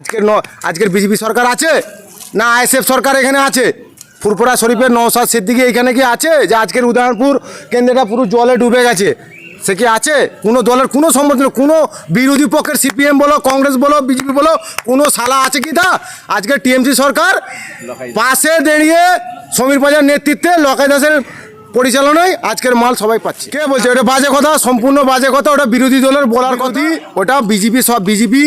আজকের ন আজকের বিজেপি সরকার আছে? না আইএসএফ সরকার এখানে আছে? ফুরফুরা শরীফের নৌসাদ সিদ্দিকি এখানে কি আছে? যে আজকের উদয়নপুর কেন্দ্রটা পুরো জলে ডুবে গেছে। সে কি আছে? কোনো দলের কোনো সম্মতি নেই, কোনো বিরোধী পক্ষের সিপিএম বলো কংগ্রেস বলো বিজেপি বলো কোনো সালা আছে কি তা? আজকে টিএমসি সরকার পাশে দাঁড়িয়ে সমীর বাজার নেতৃত্বে লকাই দাসের পরিচালনায় আজকের মাল সবাই পাচ্ছে। কে বলছে? ওটা বাজে কথা সম্পূর্ণ বাজে কথা ওটা বিরোধী দলের বলার কথা। ওটা বিজেপি সব বিজেপি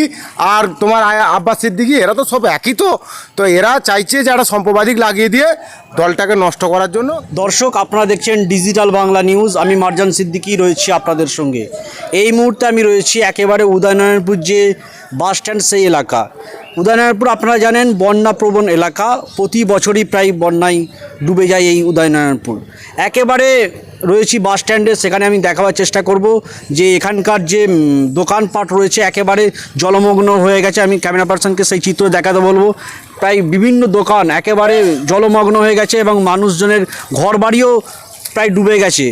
আর তোমার আব্বাস সিদ্দিকি এরা তো সব একই তো। তো এরা চাইছে যে একটা সম্প্রবাদিক লাগিয়ে দিয়ে দলটাকে নষ্ট করার জন্য। দর্শক আপনারা দেখছেন ডিজিটাল বাংলা নিউজ। আমি মারজান সিদ্দিকি রয়েছি আপনাদের সঙ্গে। এই মুহূর্তে আমি রয়েছি একেবারে উদয়নারায়ণপুর যে বাস স্ট্যান্ড সেই এলাকা। উদয়নারায়ণপুর আপনারা জানেন বন্যা প্রবণ এলাকা। প্রতি বছরই প্রায় বন্যায় ডুবে যায় এই উদয়নারায়ণপুর। একেবারে রয়েছি বাস স্ট্যান্ডে, সেখানে আমি দেখাবার চেষ্টা করব যে এখানকার যে দোকানপাট রয়েছে, একেবারে জলমগ্ন হয়ে গেছে। আমি ক্যামেরা পার্সনকে সেই চিত্র দেখাতে বলব। প্রায় বিভিন্ন দোকান একেবারে জলমগ্ন হয়ে গেছে এবং মানুষজনের ঘর বাড়িও প্রায় ডুবে গেছে।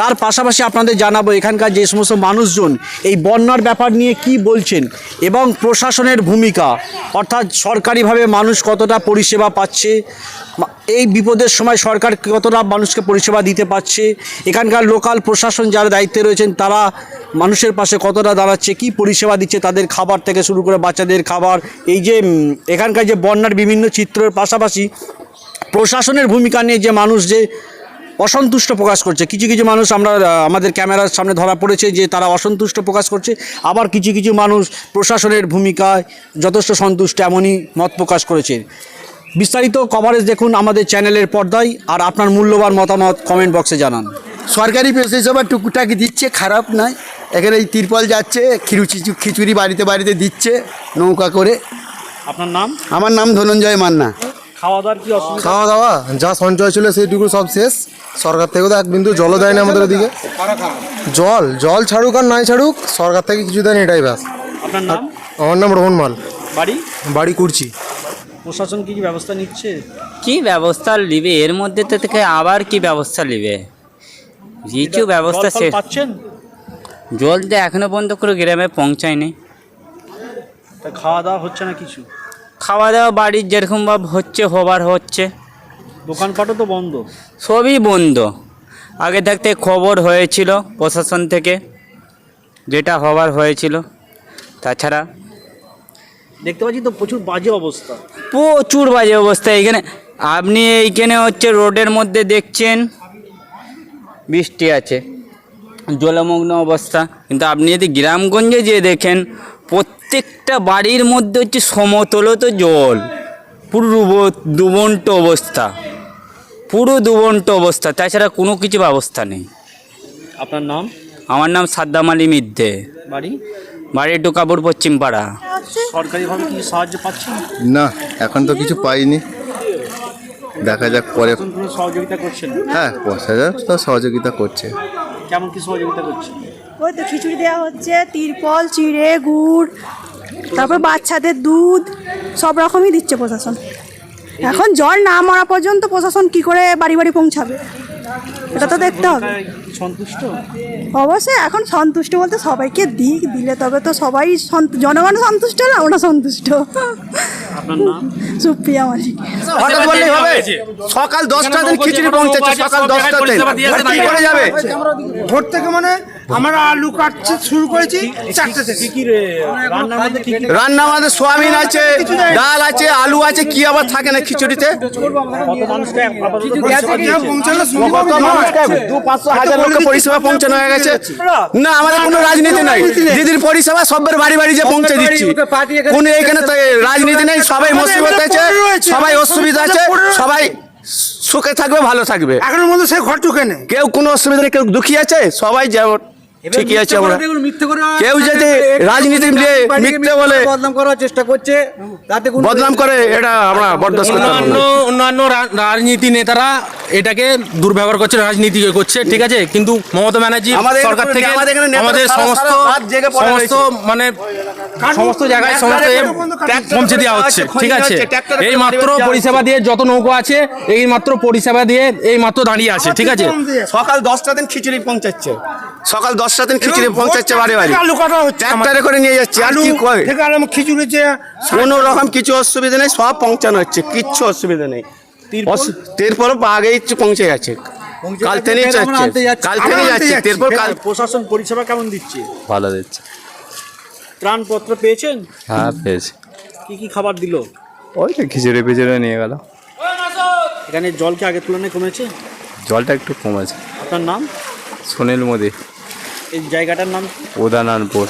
তার পাশাপাশি আপনাদের জানাব, এখানকার যে সমস্ত মানুষজন, এই বন্যার ব্যাপার নিয়ে কি বলছেন এবং প্রশাসনের ভূমিকা? অর্থাৎ সরকারিভাবে মানুষ কতটা পরিষেবা পাচ্ছে? এই বিপদের সময় সরকার কতটা মানুষকে পরিষেবা দিতে পারছে? এখানকার লোকাল প্রশাসন যারা দায়িত্বে রয়েছেন, তারা মানুষের পাশে কতটা দাঁড়াচ্ছে? কি পরিষেবা দিচ্ছে তাদের খাবার থেকে শুরু করে বাচ্চাদের খাবার? এই যে এখানকার যে বন্যার বিভিন্ন চিত্রের পাশাপাশি প্রশাসনের ভূমিকা নিয়ে যে মানুষ যে অসন্তুষ্ট প্রকাশ করছে। কিছু কিছু মানুষ আমরা আমাদের ক্যামেরার সামনে ধরা পড়েছে যে তারা অসন্তুষ্ট প্রকাশ করছে। আবার কিছু কিছু মানুষ প্রশাসনের ভূমিকায় যথেষ্ট সন্তুষ্ট এমনই মত প্রকাশ করেছে। বিস্তারিত কভারেজ দেখুন আমাদের চ্যানেলের পর্দায় আর আপনার মূল্যবান মতামত কমেন্ট বক্সে জানান। সরকারি পরিষেবা টুকুটাকি দিচ্ছে খারাপ নয়। এখানে এই তিরপল যাচ্ছে খিচুড়ি খিচুড়ি বাড়িতে বাড়িতে দিচ্ছে নৌকা করে। আপনার নাম? আমার নাম ধনঞ্জয় মান্না। খাওয়া দাওয়ার কি অসুবিধা? খাওয়া দাওয়া যা সঞ্চয় ছিল সেইটুকু সব শেষ। সরকার থেকেও তো এক বিন্দু জলও দেয় না আমাদের ওদিকে জল জল ছাড়ুক আর নাই ছাড়ুক সরকার থেকে কিছু দেয়নি এটাই ব্যাস। আপনার নাম? আমার নাম রোহন মাল। বাড়ি? বাড়ি করছি প্রশাসন কি কি ব্যবস্থা নিচ্ছে? কি ব্যবস্থা নিবে? এর মধ্যে তো থেকে আবার কি ব্যবস্থা নিবে? কিছু ব্যবস্থা সে পাচ্ছেন? জল তো এখনও পর্যন্ত করে গ্রামে পৌঁছায়নি। তা খাওয়া দাওয়া হচ্ছে না কিছু? খাওয়া দাওয়া বাড়ির যেরকম ভাব হচ্ছে হবার হচ্ছে। দোকানপাটও তো বন্ধ? সবই বন্ধ। আগে থাকতে খবর হয়েছিল প্রশাসন থেকে যেটা হবার হয়েছিল। তাছাড়া দেখতে পাচ্ছি তো প্রচুর বাজে অবস্থা। প্রচুর বাজে অবস্থা এইখানে আপনি এইখানে হচ্ছে রোডের মধ্যে দেখছেন বৃষ্টি আছে জলমগ্ন অবস্থা। কিন্তু আপনি যদি গ্রামগঞ্জে যেয়ে দেখেন প্রত্যেকটা বাড়ির মধ্যে হচ্ছে সমতলত জল। পুরো ডুবন্ত অবস্থা। পুরো ডুবন্ত অবস্থা। তাছাড়া কোনো কিছু ব্যবস্থা নেই। আপনার নাম? আমার নাম সাদ্দাম আলী মিদ্দে। বাড়ি? বাড়ি টোকাপুর পশ্চিম পাড়া সরকারিভাবে কি সাহায্য পাচ্ছেন না এখন তো কিছু পাইনি। দেখা যাক পরে সহযোগিতা করছেন? হ্যাঁ পয়সা যা তো সহযোগিতা করছে। কেমন কি সহযোগিতা করছেন? ওই তো খিচুড়ি দেওয়া হচ্ছে তিরপল চিড়ে গুড় তারপর বাচ্চাদের দুধ সব রকমই দিচ্ছে প্রশাসন। এখন জল না মরা পর্যন্ত প্রশাসন কি করে বাড়ি বাড়ি পৌঁছাবে? এটা তো দেখতে হবে। সন্তুষ্ট? অবশ্যই এখন সন্তুষ্ট বলতে সবাইকে দিক দিলে তবে তো সবাই জনগণ সন্তুষ্ট না আমরা সন্তুষ্ট। সুপ্রিয়া মালিক হঠাৎ বললেই হবে? সকাল দশটা দিন খিচুড়ি পৌঁছেছে সকাল কি করে যাবে? ভোর থেকে মানে আমরা আলু কাটছি শুরু করেছি চারটে থেকে। কি কি রে? রান্নার মধ্যে কি কি? রান্না আমাদের সোয়াবিন আছে ডাল আছে আলু আছে কি আবার থাকে না খিচুড়িতে? কত মানুষকে পরিষেবা পৌঁছানো শুরু কত মানুষকে দু পাঁচশো হাজার লোককে হয়ে গেছে। না আমাদের কোনো রাজনীতি নাই। দিদির পরিষেবা সবের বাড়ি বাড়ি যে পৌঁছে দিচ্ছি কোন এইখানে তো রাজনীতি নেই সবাই মুসিবত আছে সবাই অসুবিধা আছে সবাই সুখে থাকবে ভালো থাকবে। এখনের মধ্যে সে ঘর ঢুকে নেই কেউ কোনো অসুবিধা নেই কেউ দুঃখী আছে? সবাই যেমন ঠিকই আছে আমরা। কেউ যদি রাজনীতি নিয়ে মিথ্যে বলে বদনাম করার চেষ্টা করছে তাতে বদনাম করে এটা আমরা বরদাস্ত করতে অন্যান্য অন্যান্য রাজনীতি নেতারা এটাকে দুর্ব্যবহার করছে রাজনীতি করছে ঠিক আছে? কিন্তু মমতা ব্যানার্জি আমাদের সরকার থেকে আমাদের সমস্ত সমস্ত মানে সমস্ত জায়গায় সমস্ত পৌঁছে দেওয়া হচ্ছে ঠিক আছে? এই মাত্র পরিষেবা দিয়ে যত নৌকো আছে এই মাত্র পরিষেবা দিয়ে এই মাত্র দাঁড়িয়ে আছে ঠিক আছে? সকাল দশটা দিন খিচুড়ি পৌঁছাচ্ছে। সকাল দশটা দিন খিচুড়ি পৌঁছাচ্ছে বাড়ি বাড়ি আলু কাটা হচ্ছে ট্রাক্টরে করে নিয়ে যাচ্ছে আর আলু থেকে আলু খিচুড়ি যে কোনো রকম কিছু অসুবিধা নেই সব পৌঁছানো হচ্ছে কিচ্ছু অসুবিধা নেই। তেরপল? আগেই পৌঁছে গেছে। কাল থেকেই যাচ্ছে। কাল থেকেই যাচ্ছে। যাচ্ছি। কাল প্রশাসন পরিষেবা কেমন দিচ্ছে? ভালো দিচ্ছে। ত্রাণপত্র পেয়েছেন? হ্যাঁ পেয়েছি। কি কি খাবার দিল? ওই তো খিচুড়ি পিচুড়ি নিয়ে গেল। এখানে জল কি আগের তুলনায় কমেছে? জলটা একটু কমেছে। আপনার নাম? সুনীল মোদি। এই জায়গাটার নাম কি? উদানানপুর